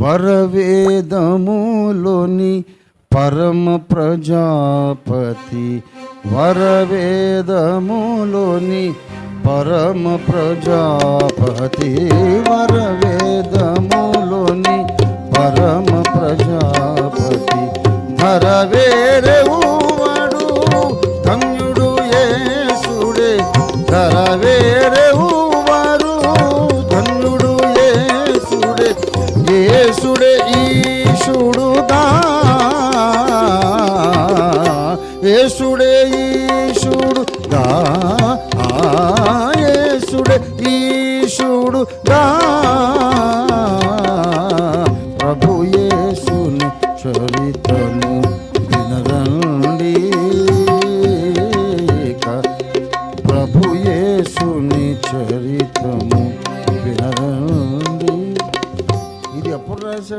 వరవేదములోని పరమ ప్రజాపతి. వరవేదములోని పరమ ప్రజాపతి. వరవేదములోని పరమ ప్రజాపతి. ధరవేరేవాడు ధన్యుడు యేసుడే. ధరవేరేవారు యేసుడే ఈశుడుగా యేసుడే ఈశుడుగా యేసుడే ఈశుడుగా ప్రభు యేసుని చరితము వినరండి. ప్రభు యేసుని చరితము browser